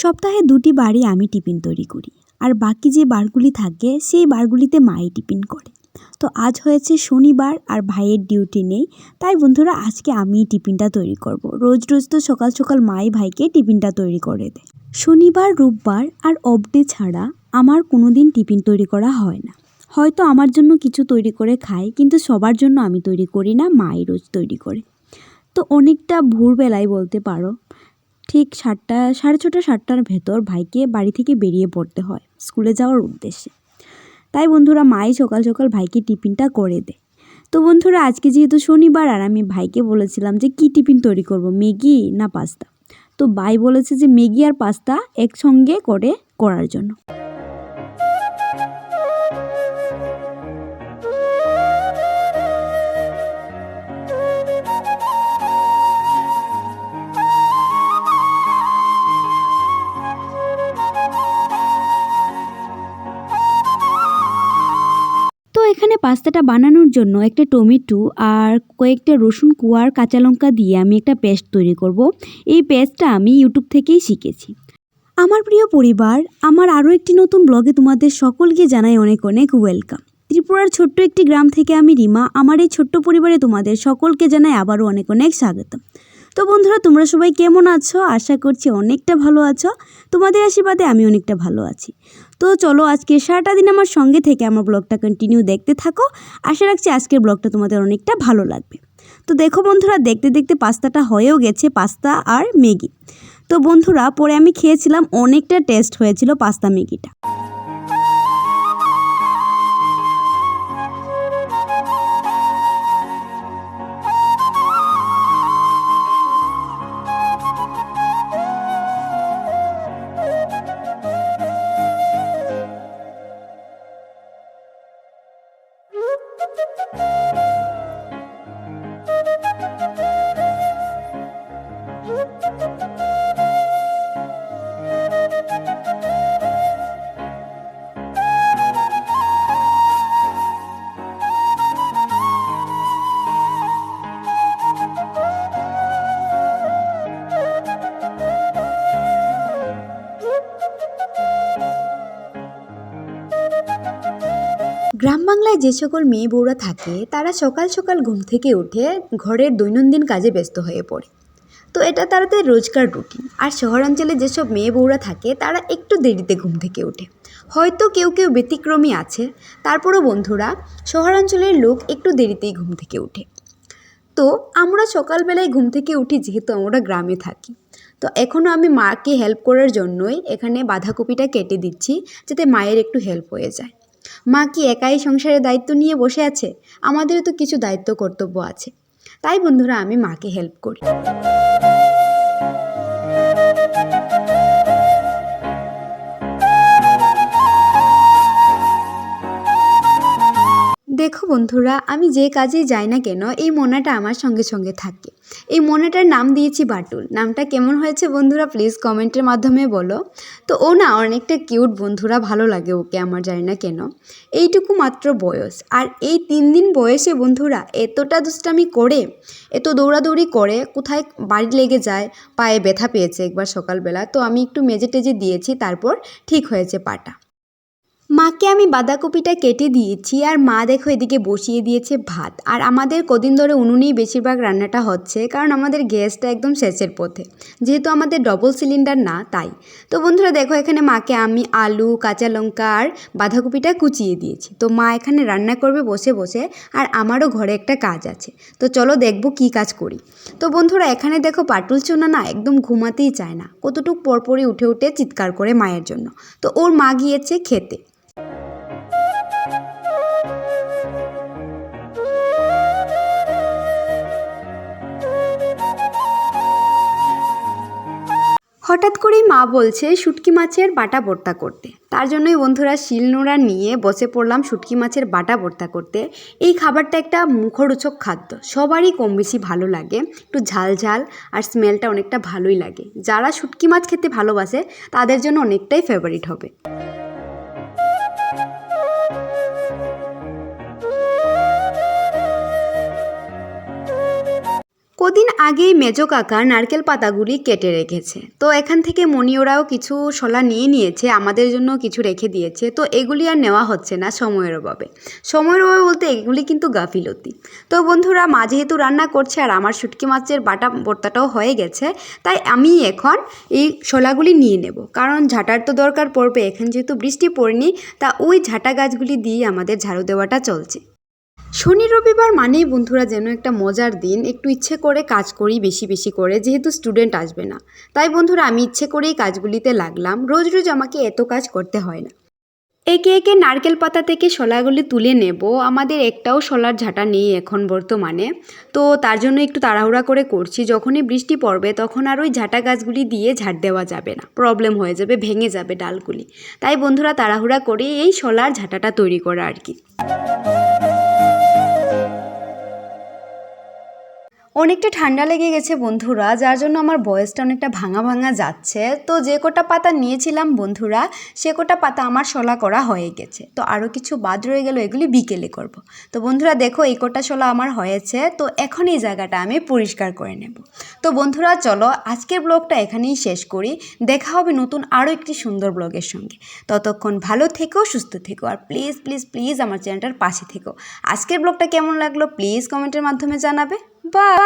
সপ্তাহে দুটি বারে আমি টিফিন তৈরি করি, আর বাকি যে বারগুলি থাকে, সেই বারগুলিতে মাই টিফিন করে। তো আজ হয়েছে শনিবার আর ভাইয়ের ডিউটি নেই, তাই বন্ধুরা আজকে আমি টিফিনটা তৈরি করব। রোজ রোজ তো সকাল সকাল মাই ভাইকে টিফিনটা তৈরি করে দেয়। শনিবার, রোববার আর অবডে ছাড়া আমার কোনো দিন টিফিন তৈরি করা হয় না। হয়তো আমার জন্য কিছু তৈরি করে খাই কিন্তু সবার জন্য আমি তৈরি করি না, মাই রোজ তৈরি করে। তো অনেকটা ভোরবেলায় বলতে পারো। ঠিক সাতটা, সাড়ে ছটা, সাতটার ভেতর ভাইকে বাড়ি থেকে বেরিয়ে পড়তে হয় স্কুলে যাওয়ার উদ্দেশ্যে। তাই বন্ধুরা মাই সকাল সকাল ভাইকে টিফিনটা করে দেয় তো বন্ধুরা আজকে যেহেতু শনিবার আর আমি ভাইকে বলেছিলাম যে কী টিফিন তৈরি করব, ম্যাগি না পাস্তা? তো ভাই বলেছে যে ম্যাগি আর পাস্তা একসঙ্গে করে করার জন্য। এখানে পাস্তাটা বানানোর জন্য একটা টমেটো আর কয়েকটা রসুন কুয়ার কাঁচা লঙ্কা দিয়ে আমি একটা পেস্ট তৈরি করব। এই পেস্টটা আমি ইউটিউব থেকেই শিখেছি। আমার প্রিয় পরিবার, আমার আরও একটি নতুন ব্লগে তোমাদের সকলকে জানাই অনেক অনেক ওয়েলকাম। ত্রিপুরার ছোট্ট একটি গ্রাম থেকে আমি রিমা, আমার এই ছোট্ট পরিবারে তোমাদের সকলকে জানাই আবারও অনেক অনেক স্বাগতম। তো বন্ধুরা, তোমরা সবাই কেমন আছো? আশা করছি অনেকটা ভালো আছো। তোমাদের আশীর্বাদে আমি অনেকটা ভালো আছি। তো চলো আজকে সারাটা দিন আমার সঙ্গে থেকে আমার ব্লগটা কন্টিনিউ দেখতে থাকো। আশা রাখছি আজকের ব্লগটা তোমাদের অনেকটা ভালো লাগবে। তো দেখো বন্ধুরা, দেখতে দেখতে পাস্তাটা হয়েও গেছে, পাস্তা আর ম্যাগি। তো বন্ধুরা, পরে আমি খেয়েছিলাম, অনেকটা টেস্ট হয়েছিল পাস্তা ম্যাগিটা। বাংলায় যে সকল মেয়ে বউরা থাকে, তারা সকাল সকাল ঘুম থেকে উঠে ঘরের দৈনন্দিন কাজে ব্যস্ত হয়ে পড়ে। তো এটা তাদের রোজকার রুটিন। আর শহরাঞ্চলে যেসব মেয়ে বউরা থাকে, তারা একটু দেরিতে ঘুম থেকে ওঠে। হয়তো কেউ কেউ ব্যতিক্রমী আছে, তারপরও বন্ধুরা, শহরাঞ্চলের লোক একটু দেরিতেই ঘুম থেকে ওঠে। তো আমরা সকালবেলায় ঘুম থেকে উঠি যেহেতু আমরা গ্রামে থাকি। তো এখনও আমি মাকে হেল্প করার জন্যই এখানে বাঁধাকপিটা কেটে দিচ্ছি, যাতে মায়ের একটু হেল্প হয়ে যায়। মা কি একাই সংসারের দায়িত্ব নিয়ে বসে আছে? আমাদেরও তো কিছু দায়িত্ব কর্তব্য আছে। তাই বন্ধুরা, আমি মাকে হেল্প করি। দেখো বন্ধুরা, আমি যে কাজেই যাই না কেন, এই মোনাটা আমার সঙ্গে সঙ্গে থাকে। এই মোনাটার নাম দিয়েছি বাটুল। নামটা কেমন হয়েছে বন্ধুরা প্লিজ কমেন্টের মাধ্যমে বলো। তো ও না অনেকটা কিউট বন্ধুরা, ভালো লাগে ওকে আমার জানি না কেন। এইটুকু মাত্র বয়স। আর এই তিন দিন বয়সে বন্ধুরা, এতটা দুষ্টামি করে, এত দৌড়াদৌড়ি করে, কোথায় বাড়ি লেগে যায়, পায়ে ব্যথা পেয়েছে একবার সকালবেলা, তো আমি একটু মেজে টেজে দিয়েছি, তারপর ঠিক হয়েছে পাটা। মাকে আমি বাঁধাকপিটা কেটে দিয়েছি আর মা দেখো এদিকে বসিয়ে দিয়েছে ভাত। আর আমাদের কদিন ধরে উনুনেই বেশিরভাগ রান্নাটা হচ্ছে, কারণ আমাদের গ্যাসটা একদম শেষের পথে। যেহেতু আমাদের ডবল সিলিন্ডার না, তাই। তো বন্ধুরা দেখো এখানে মাকে আমি আলু, কাঁচা লঙ্কা আর বাঁধাকপিটা কুচিয়ে দিয়েছি। তো মা এখানে রান্না করবে বসে বসে আর আমারও ঘরে একটা কাজ আছে। তো চলো দেখব কি কাজ করি। তো বন্ধুরা এখানে দেখো পাটুল চোনা না একদম ঘুমাতেই চায় না। কতটুক পরপরই উঠে উঠে চিৎকার করে মায়ের জন্য। তো ওর মা গিয়েছে খেতে। হঠাৎ করেই মা বলছে শুটকি মাছের বাটা ভর্তা করতে। তার জন্যই বন্ধুরা শিলনোড়া নিয়ে বসে পড়লাম শুটকি মাছের বাটা ভর্তা করতে। এই খাবারটা একটা মুখরোচক খাদ্য। সবারই কম বেশি ভালো লাগে। একটু ঝাল ঝাল আর স্মেলটা অনেকটা ভালোই লাগে। যারা শুটকি মাছ খেতে ভালোবাসে, তাদের জন্য অনেকটাই ফেভারিট হবে। কদিন আগেই মেজো কাকা নারকেল পাতাগুলি কেটে রেখেছে। তো এখান থেকে মনি ওরাও কিছু শলা নিয়ে নিয়েছে, আমাদের জন্য কিছু রেখে দিয়েছে। তো এগুলি আর নেওয়া হচ্ছে না সময়ের অভাবে। সময়ের অভাবে বলতে এগুলি কিন্তু গাফিলতি। তো বন্ধুরা, মা যেহেতু রান্না করছে আর আমার শুটকি মাছের বাটা ভর্তাটাও হয়ে গেছে, তাই আমি এখন এই শলাগুলি নিয়ে নেব। কারণ ঝাঁটার তো দরকার পড়বে, এখন যেহেতু বৃষ্টি পড়েনি, তা ওই ঝাঁটা গাছগুলি দিয়ে আমাদের ঝাড়ু দেওয়াটা চলছে। শনি রবিবার মানেই বন্ধুরা যেন একটা মজার দিন। একটু ইচ্ছে করে কাজ করি বেশি বেশি করে, যেহেতু স্টুডেন্ট আসবে না। তাই বন্ধুরা আমি ইচ্ছে করেই কাজগুলিতে লাগলাম। রোজ রোজ আমাকে এত কাজ করতে হয় না। একে একে নারকেল পাতা থেকে শলাগুলি তুলে নেব। আমাদের একটাও শলার ঝাঁটা নেই এখন বর্তমানে। তো তার জন্য একটু তাড়াহুড়া করে করছি। যখনই বৃষ্টি পড়বে তখন আর ওই ঝাঁটা গাছগুলি দিয়ে ঝাড় দেওয়া যাবে না। প্রবলেম হয়ে যাবে, ভেঙে যাবে ডালগুলি। তাই বন্ধুরা তাড়াহুড়া করে এই শলার ঝাঁটাটা তৈরি করা আর কি। অনেকটা ঠান্ডা লেগে গেছে বন্ধুরা, যার জন্য আমার বয়সটা অনেকটা ভাঙা ভাঙা যাচ্ছে। তো যে কটা পাতা নিয়েছিলাম বন্ধুরা, সে কটা পাতা আমার শলা করা হয়ে গেছে। তো আরও কিছু বাদ রয়ে গেল, এগুলি বিকেলে করব। তো বন্ধুরা দেখো, এই কোটা শলা আমার হয়েছে। তো এখন এই জায়গাটা আমি পরিষ্কার করে নেব। তো বন্ধুরা, চলো আজকের ব্লগটা এখানেই শেষ করি। দেখা হবে নতুন আরও একটি সুন্দর ব্লগের সঙ্গে। ততক্ষণ ভালো থেকো, সুস্থ থেকো, আর প্লিজ প্লিজ প্লিজ আমার চ্যানেলটার পাশে থেকো। আজকের ব্লগটা কেমন লাগল, প্লিজ কমেন্টের মাধ্যমে জানাবে। বা